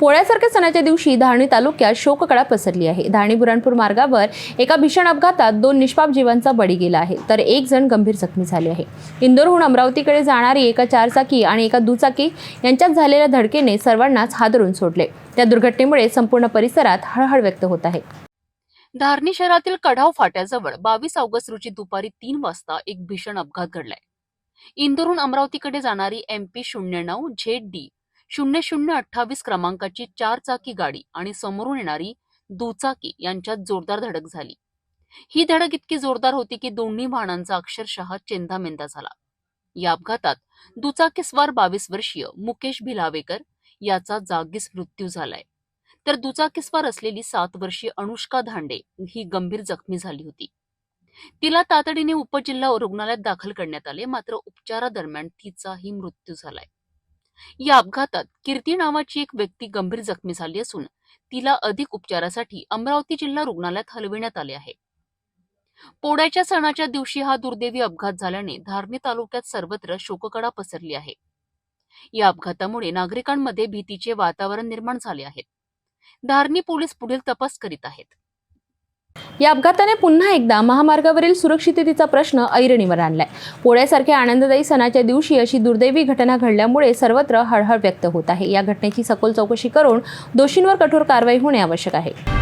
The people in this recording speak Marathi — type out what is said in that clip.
पोळ्यासारख्या सणाच्या दिवशी धारणी तालुक्यात शोककळा पसरली आहे. धारणी बुराणपूर मार्गावर एका भीषण अपघातात दोन निष्पाप जीवांचा बळी गेला आहे. तर एक जण गंभीर जखमी झाले आहे. इंदोरहून अमरावतीकडे जाणारी एका चारचाकी आणि एका दुचाकी यांच्यात झालेल्या धडकेने सर्वांनाच हादरून सोडले. त्या दुर्घटनेमुळे संपूर्ण परिसरात हळहळ व्यक्त होत आहे. धारणी शहरातील कढाव फाट्याजवळ बावीस ऑगस्ट रोजी दुपारी तीन वाजता एक भीषण अपघात घडलाय. इंदोरहून अमरावतीकडे जाणारी एम पी शून्य नऊ झेड डी शून्य शून्य अठ्ठावीस क्रमांकाची चारचाकी गाडी आणि समोरून येणारी दुचाकी यांच्यात जोरदार धडक झाली. ही धडक इतकी जोरदार होती की दोन्ही वाहनांचा अक्षरशः चेंदामेंदा झाला. या अपघातात दुचाकीस्वार बावीस वर्षीय मुकेश भिलावेकर याचा जागीच मृत्यू झालाय. तर दुचाकीस्वार असलेली सात वर्षीय अनुष्का धांडे ही गंभीर जखमी झाली होती. तिला तातडीने उपजिल्हा रुग्णालयात दाखल करण्यात आले मात्र उपचारादरम्यान तिचाही मृत्यू झालाय. या अपघातात कीर्ती नावाची एक व्यक्ती गंभीर जखमी झाली असून तिला अधिक उपचारासाठी अमरावती जिल्हा रुग्णालयात हलविण्यात आले आहे. पोळ्याच्या सणाच्या दिवशी हा दुर्दैवी अपघात झाल्याने धारणी तालुक्यात सर्वत्र शोककडा पसरली आहे. या अपघातामुळे नागरिकांमध्ये भीतीचे वातावरण निर्माण झाले आहे. धारणी पोलीस पुढील तपास करीत आहेत. या अपघाताने पुन्हा एकदा महामार्गावरील सुरक्षिततेचा प्रश्न ऐरणीवर आणलाय. पोळ्यासारख्या आनंददायी सणाच्या दिवशी अशी दुर्दैवी घटना घडल्यामुळे सर्वत्र हळहळ व्यक्त होत आहे. या घटनेची सखोल चौकशी करून दोषींवर कठोर कारवाई होणे आवश्यक आहे.